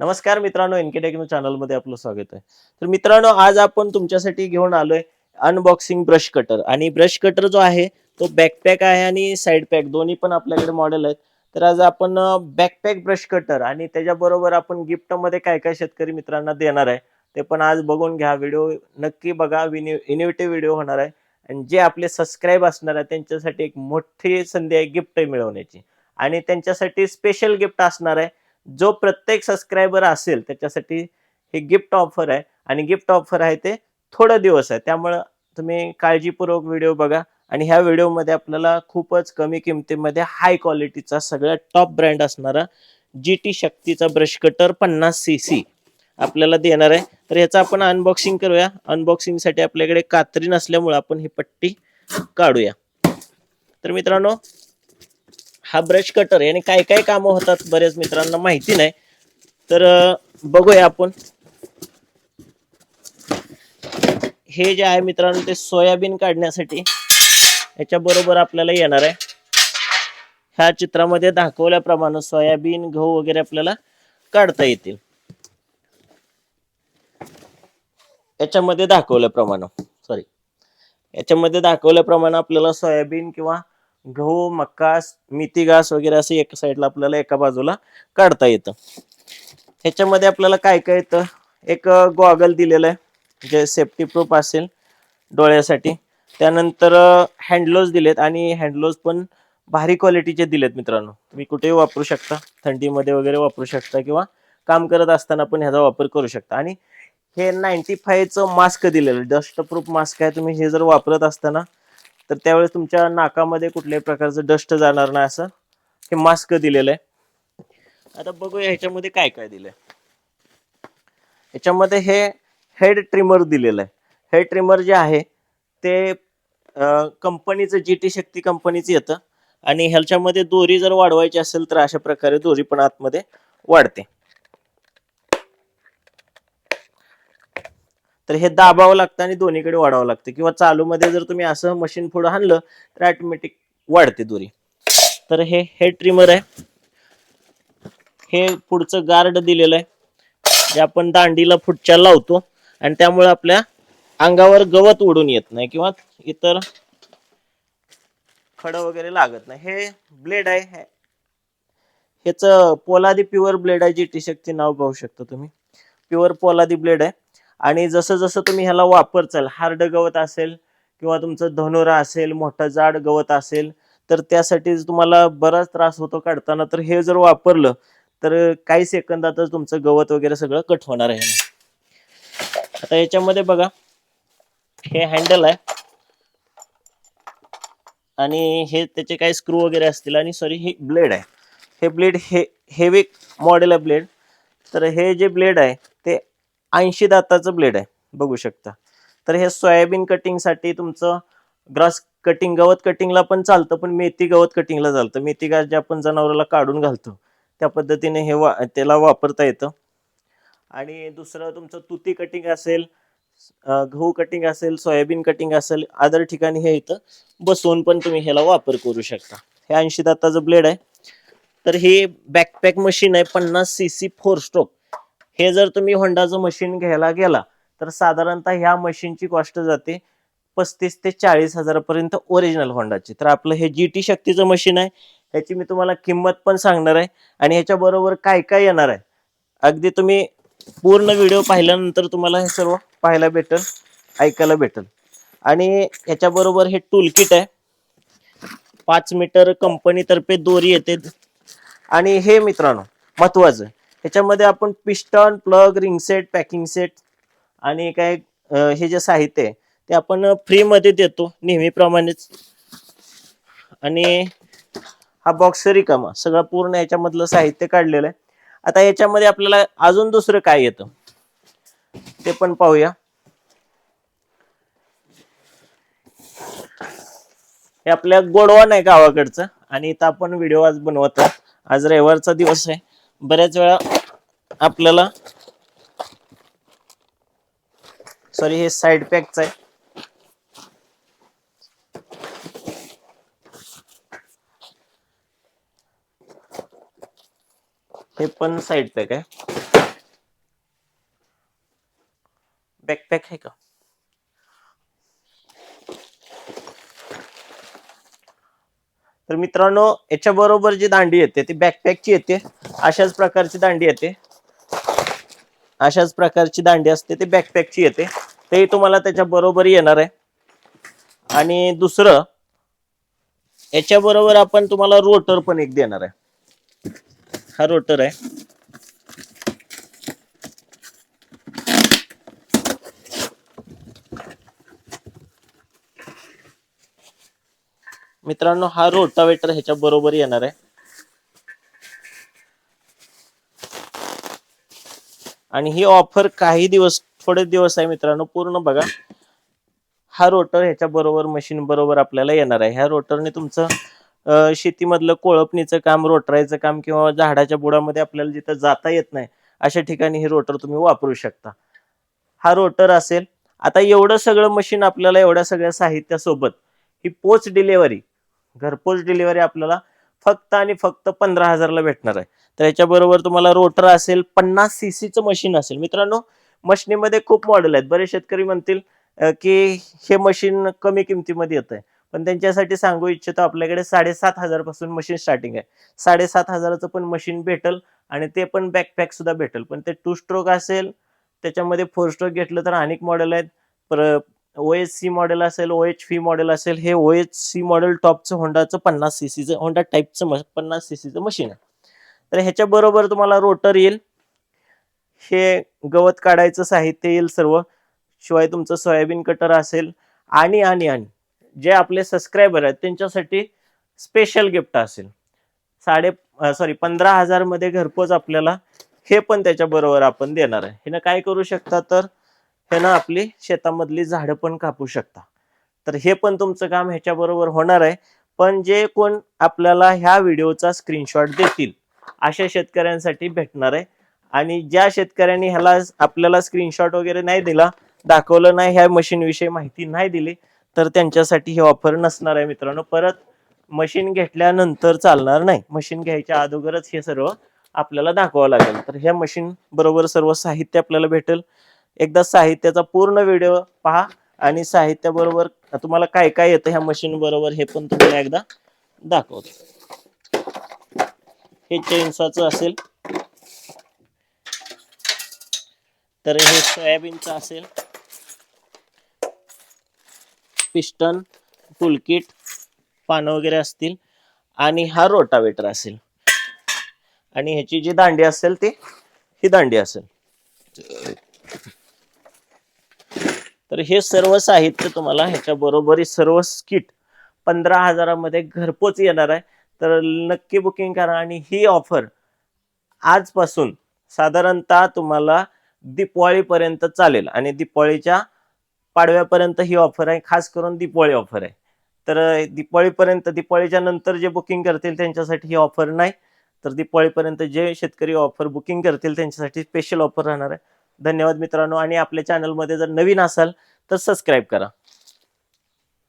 नमस्कार मित्रांनो NK techno चॅनलमध्ये आपलं स्वागत आहे. तर मित्रांनो आज आपण तुमच्यासाठी घेऊन आलोय अनबॉक्सिंग ब्रश कटर आणि ब्रश कटर जो आहे तो बॅकपॅक आहे आणि साईड पॅक दोन्ही पण आपल्याकडे मॉडेल आहेत. तर आज आपण बॅकपॅक ब्रश कटर आणि त्याच्याबरोबर आपण गिफ्टमध्ये काय काय शेतकरी मित्रांना देणार आहे ते पण आज बघून घ्या. व्हिडिओ नक्की बघा. इनोव्हेटिव्ह व्हिडिओ होणार आहे. आणि जे आपले सबस्क्राईब असणार आहे त्यांच्यासाठी एक मोठी संधी आहे गिफ्ट मिळवण्याची. आणि त्यांच्यासाठी स्पेशल गिफ्ट असणार आहे जो प्रत्येक सबस्क्रायबर असेल त्याच्यासाठी हे गिफ्ट ऑफर आहे. आणि गिफ्ट ऑफर आहे ते थोडं दिवस आहे. त्यामुळं तुम्ही काळजीपूर्वक व्हिडिओ बघा. आणि ह्या व्हिडिओमध्ये आपल्याला खूपच कमी किमतीमध्ये हाय क्वालिटीचा सगळ्यात टॉप ब्रँड असणारा जी टी शक्तीचा ब्रश कटर पन्नास सी सी आपल्याला देणार आहे. तर याचं आपण अनबॉक्सिंग करूया. अनबॉक्सिंगसाठी आपल्याकडे कात्री नसल्यामुळे आपण ही पट्टी काढूया. तर मित्रांनो हा ब्रश कटर याने काय काय कामं होतात बऱ्याच मित्रांना माहिती नाही. तर बघूया आपण. हे जे आहे मित्रांनो ते सोयाबीन काढण्यासाठी याच्या बरोबर आपल्याला येणार आहे. ह्या चित्रामध्ये दाखवल्याप्रमाणे सोयाबीन गहू वगैरे आपल्याला काढता येतील. याच्यामध्ये दाखवल्याप्रमाणे सॉरी याच्यामध्ये दाखवल्याप्रमाणे आपल्याला सोयाबीन किंवा गहू मक्का मिती घास वगैरे असं एका साईडला आपल्याला एका बाजूला काढता येतं. ह्याच्यामध्ये आपल्याला काय काय येतं? एक गॉगल दिलेलं आहे जे सेफ्टी प्रूफ असेल डोळ्यासाठी. त्यानंतर हँडलोज दिलेत आणि हँडलोज पण भारी क्वालिटीचे दिलेत मित्रांनो. तुम्ही कुठेही वापरू शकता थंडीमध्ये वगैरे वापरू शकता किंवा काम करत असताना पण ह्याचा वापर करू शकता. आणि हे नाईन्टी फायचं मास्क दिलेलं डस्ट प्रूफ मास्क आहे. तुम्ही हे जर वापरत असताना तर त्यावेळेस तुमच्या नाकामध्ये कुठल्याही प्रकारचं डस्ट जाणार नाही असं? हे मास्क दिलेलं आहे. आता बघूया ह्याच्यामध्ये काय काय दिलंय. ह्याच्यामध्ये हे हेड ट्रिमर दिलेलं आहे. हेड ट्रिमर जे आहे ते कंपनीचं जी टी शक्ती कंपनीचं येतं. आणि ह्याच्यामध्ये दोरी जर वाढवायची असेल तर अशा प्रकारे दोरी पण आतमध्ये वाढते. तर हे दाबावं लागतं आणि दोन्हीकडे वाढावं लागतं. किंवा चालूमध्ये जर तुम्ही असं मशीन पुढं आणलं तर ऑटोमॅटिक वाढते दोरी. तर हे हे ट्रिमर आहे. हे पुढचं गार्ड दिलेलं आहे. जे आपण दांडीला फुटच्या लावतो. आणि त्यामुळे आपल्या अंगावर गवत उडून येत नाही किंवा इतर खडं वगैरे लागत नाही. हे ब्लेड आहे. हेच पोलादी प्युअर ब्लेड आहे जी टी शक्ती नाव पाहू शकता तुम्ही. प्युअर पोलादी ब्लेड आहे. आणि जसं जसं तुम्ही ह्याला वापरचाल हार्ड गवत असेल किंवा तुमचं धनुरा असेल मोठं जाड गवत असेल तर त्यासाठी तुम्हाला बराच त्रास होतो काढताना तर हे जर वापरलं तर काही सेकंदातच तुमचं गवत वगैरे सगळं कट होणार आहे. आता याच्यामध्ये बघा हे हँडल आहे. आणि हे त्याचे काही स्क्रू वगैरे असतील आणि सॉरी हे ब्लेड आहे. हे ब्लेड हे हेवी मॉडेल आहे ब्लेड. तर हे जे ब्लेड आहे ऐंशी दाताचं ब्लेड आहे बघू शकता. तर हे सोयाबीन कटिंगसाठी तुमचं ग्रास कटिंग गवत कटिंगला पण चालतं पण मेथी गवत कटिंगला चालतं. मेथी घास जे आपण जनावराला काढून घालतो त्या पद्धतीने हे वा त्याला वापरता येतं. आणि दुसरं तुमचं तुती कटिंग असेल गहू कटिंग असेल सोयाबीन कटिंग असेल अदर ठिकाणी हे इथं बसवून पण तुम्ही ह्याला वापर करू शकता. हे ऐंशी दाताचं ब्लेड आहे. तर हे बॅकपॅक मशीन आहे पन्नास सी सी फोर स्ट्रोक हे जर तुम्ही होंडाचं मशीन घ्यायला गेला तर साधारणतः ह्या मशीनची कॉस्ट जाते पस्तीस ते चाळीस हजारापर्यंत ओरिजिनल होंडाची तर आपलं हे जी टी शक्तीचं मशीन आहे ह्याची मी तुम्हाला किंमत पण सांगणार आहे आणि ह्याच्याबरोबर काय काय येणार आहे. अगदी तुम्ही पूर्ण व्हिडिओ पाहिल्यानंतर तुम्हाला हे सर्व पाहायला भेटेल ऐकायला भेटेल. आणि ह्याच्याबरोबर हे टूल किट आहे. पाच मीटर कंपनीतर्फे दोरी येते. आणि हे मित्रांनो महत्वाचं ह्याच्यामध्ये आपण piston plug ring set packing set आणि काय हे जे साहित्य आहे ते आपण फ्रीमध्ये देतो नेहमीप्रमाणेच. आणि हा बॉक्स रिकामा सगळं पूर्ण याच्यामधलं साहित्य काढलेलं आहे. आता याच्यामध्ये आपल्याला अजून दुसरं काय येतं? ते पण पाहूया. हे आपल्या गोडवान आहे गावाकडचं आणि इथं आपण व्हिडिओ आज बनवत आज रविवारचा दिवस आहे. बऱ्याच वेळा आपल्याला. सॉरी हे साईड पॅकच आहे. हे पण साईड पॅक आहे. बॅकपॅक आहे का? तर मित्रांनो याच्या बरोबर जी दांडी येते ती बॅकपॅकची येते. अशाच प्रकारची दांडी येते. अशाच प्रकारची दांडी असते ती बॅकपॅकची येते. ते तुम्हाला त्याच्या बरोबर येणार आहे. आणि दुसरं याच्या बरोबर आपण तुम्हाला रोटर पण एक देणार आहे. हा रोटर आहे. मित्रांनो हा रोटावेटर ह्याच्या बरोबर येणार आहे. आणि ही ऑफर काही दिवस थोडे दिवस आहे मित्रांनो पूर्ण बघा. हा रोटर ह्याच्या बरोबर मशीन बरोबर आपल्याला येणार आहे. ह्या रोटरने तुमचं शेतीमधलं कोळपणीचं काम रोटरायचं काम किंवा झाडाच्या बुडामध्ये आपल्याला जिथं जाता येत नाही अशा ठिकाणी हे रोटर तुम्ही वापरू शकता. हा रोटर असेल आता एवढं सगळं मशीन आपल्याला एवढ्या सगळ्या साहित्यासोबत ही पोच डिलेवरी घरपोच डिलिव्हरी आपल्याला फक्त आणि फक्त पंधरा हजारला भेटणार आहे. तर याच्याबरोबर तुम्हाला रोटर असेल पन्नास सी सीचं मशीन असेल. मित्रांनो मशिनीमध्ये खूप मॉडेल आहेत. बरेच शेतकरी म्हणतील की हे मशीन कमी किमतीमध्ये येत आहे पण त्यांच्यासाठी सांगू इच्छितो आपल्याकडे साडेसात हजारपासून मशीन स्टार्टिंग आहे. साडेसात हजाराचं पण मशीन भेटल आणि ते पण बॅकपॅक सुद्धा भेटल. पण ते टू स्ट्रोक असेल त्याच्यामध्ये फोर स्ट्रोक घेतलं तर अनेक मॉडेल आहेत. पर ओ एच सी मॉडेल असेल ओ एच फी मॉडेल असेल हे ओ एच सी मॉडेल टॉपचं होंडाचं पन्नास सी सीचं होंडा टाईपचं पन्नास सी सीचं मशीन आहे. तर ह्याच्याबरोबर तुम्हाला रोटर येईल. हे गवत काढायचं साहित्य येईल सर्व. शिवाय तुमचं सोयाबीन कटर असेल. आणि आणि आणि जे आपले सबस्क्रायबर आहेत त्यांच्यासाठी स्पेशल गिफ्ट असेल. साडे सॉरी पंधरा हजारमध्ये घरपोच आपल्याला हे पण त्याच्याबरोबर आपण देणार आहे. हिनं काय करू शकता तर ह्यानं आपली शेतामधली झाडं पण कापू शकता. तर हे पण तुमचं काम ह्याच्याबरोबर होणार आहे. पण जे कोण आपल्याला ह्या व्हिडिओचा स्क्रीनशॉट देतील अशा शेतकऱ्यांसाठी भेटणार आहे. आणि ज्या शेतकऱ्यांनी ह्याला आपल्याला स्क्रीनशॉट वगैरे नाही दिला दाखवलं नाही ह्या मशीनविषयी माहिती नाही दिली तर त्यांच्यासाठी ही ऑफर नसणार आहे मित्रांनो. परत मशीन घेतल्यानंतर चालणार नाही. मशीन घ्यायच्या अगोदरच हे सर्व आपल्याला दाखवावं लागेल. तर ह्या मशीन बरोबर सर्व साहित्य आपल्याला भेटेल. एकदा साहित्याचा पूर्ण व्हिडिओ पहा आणि साहित्याबरोबर तुम्हाला काय काय येतं ह्या मशीन बरोबर हे पण तुम्हाला एकदा दाखवतो. हे चेन्साचं असेल. तर हे सोयाबीनचं असेल. पिस्टन टूलकिट पानं वगैरे असतील. आणि हा रोटावेटर असेल. आणि ह्याची जी दांडी असेल ती ही दांडी असेल. तर हे सर्व साहित्य तुम्हाला ह्याच्या बरोबरी सर्व स्किट पंधरा हजारामध्ये घरपोच येणार आहे. तर नक्की बुकिंग करा आणि ही ऑफर आजपासून साधारणतः तुम्हाला दिपावळीपर्यंत चालेल आणि दीपावळीच्या पाडव्यापर्यंत ही ऑफर आहे. खास करून दीपावळी ऑफर आहे. तर दिपावळीपर्यंत दिपावळीच्या नंतर जे बुकिंग करतील त्यांच्यासाठी ही ऑफर नाही. तर दिपावळीपर्यंत जे शेतकरी ऑफर बुकिंग करतील त्यांच्यासाठी स्पेशल ऑफर राहणार आहे. धन्यवाद मित्रांनो आणि आपल्या चॅनलमध्ये जर नवीन असाल तर सबस्क्राईब करा.